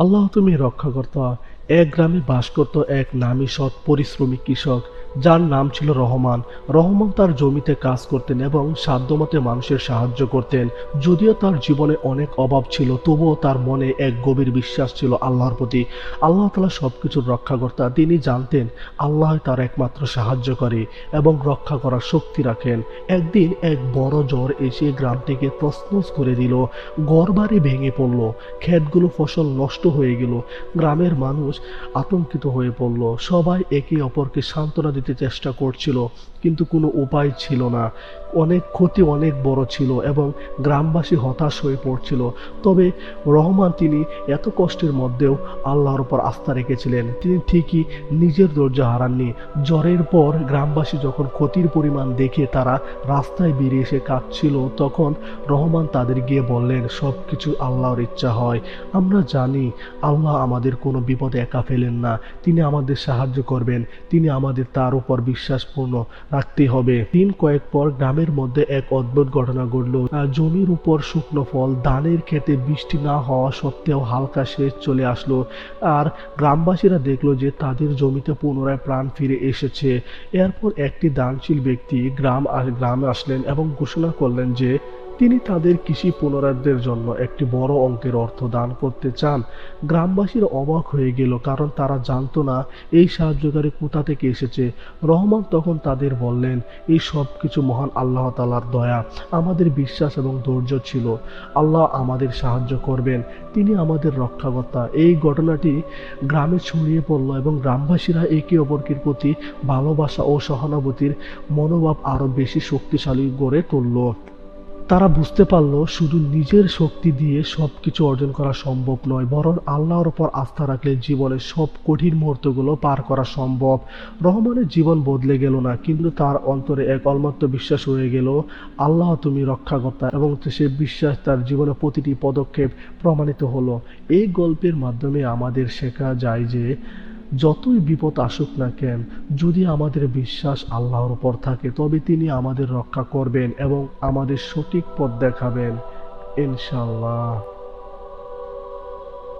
আল্লাহ তুমি রক্ষাকর্তা। এক গ্রামে বাস করত এক নামী সৎ পরিশ্রমী কৃষক। যার নাম ছিল রহমান। রহমান তার জমিতে কাজ করতেন এবং সাধ্যমতে মানুষের সাহায্য করতেন। যদিও তার জীবনে অনেক অভাব ছিল, তবুও তার মনে এক গভীর বিশ্বাস ছিল আল্লাহর প্রতি। আল্লাহ তালা সবকিছুর রক্ষাকর্তা। তিনি জানতেন, আল্লাহ তার একমাত্র সাহায্য করে এবং রক্ষা করার শক্তি রাখেন। একদিন এক বড় জ্বর এসে গ্রামটিকে তছনছ করে দিল ঘরবাড়ি ভেঙে পড়ল, ক্ষেতগুলো ফসল নষ্ট হয়ে গেল, গ্রামের মানুষ আতঙ্কিত হয়ে পড়ল, সবাই একে অপরকে সান্ত্বনা দিতে চেষ্টা করছিল, কিন্তু কোনো উপায় ছিল না। অনেক ক্ষতি অনেক বড় ছিল এবং গ্রামবাসী হতাশ হয়ে পড়ছিল। তবে রহমান তিনি এত কষ্টের মধ্যেও আল্লাহর উপর আস্থা রেখেছিলেন। তিনি ঠিকই নিজের ধৈর্য হারাননি। জ্বরের পর গ্রামবাসী যখন ক্ষতির পরিমাণ দেখে তারা রাস্তায় বেরিয়ে এসে কাঁদছিল, তখন রহমান তাদের গিয়ে বললেন সব কিছু আল্লাহর ইচ্ছা হয়। আমরা জানি আল্লাহ আমাদের কোনো বিপদে একা ফেলেন না। তিনি আমাদের সাহায্য করবেন। তিনি আমাদের তার উপর বিশ্বাসপূর্ণ রাখতে হবে। দিন কয়েক পর গ্রামের মধ্যে এক অদ্ভুত ঘটনা ঘটল। জমির উপর শুকনো ফল, ধানের খেতে বৃষ্টি না হওয়া সত্ত্বেও হালকা সেচ চলে আসলো। আর গ্রামবাসীরা দেখল যে তাদের জমিতে পুনরায় প্রাণ ফিরে এসেছে। এরপর একটি দানশীল ব্যক্তি গ্রাম গ্রামে আসলেন এবং ঘোষণা করলেন যে তিনি তাদের কৃষি পুনরুদ্ধারের জন্য একটি বড় অঙ্কের অর্থ দান করতে চান। গ্রামবাসীরা অবাক হয়ে গেল, কারণ তারা জানতো না এই সাহায্যকারী কোথা থেকে এসেছে। রহমান তখন তাদের বললেন, এই সব কিছু মহান আল্লাহ তালার দয়া, আমাদের বিশ্বাস এবং ধৈর্য ছিল। আল্লাহ আমাদের সাহায্য করবেন, তিনি আমাদের রক্ষাকর্তা। এই ঘটনাটি গ্রামে ছড়িয়ে পড়ল এবং গ্রামবাসীরা একে অপরকের প্রতি ভালোবাসা ও সহানুভূতির মনোভাব আরও বেশি শক্তিশালী গড়ে তুলল। তারা বুঝতে পারল শুধু নিজের শক্তি দিয়ে সব কিছু অর্জন করা সম্ভব নয়, বরং আল্লাহর ওপর আস্থা রাখলে জীবনের সব কঠিন মুহূর্তগুলো পার করা সম্ভব। রহমানের জীবন বদলে গেল না, কিন্তু তার অন্তরে এক অলমাত্র বিশ্বাস হয়ে গেল, আল্লাহ তুমি রক্ষাকর্তা এবং সে বিশ্বাস তার জীবনে প্রতিটি পদক্ষেপ প্রমাণিত হলো। এই গল্পের মাধ্যমে আমাদের শেখা যায় যে যতই বিপদ আসুক না কেন, যদি আমাদের বিশ্বাস আল্লাহর উপর থাকে, তবে তিনি আমাদের রক্ষা করবেন এবং আমাদের সঠিক পথ দেখাবেন। ইনশাল্লাহ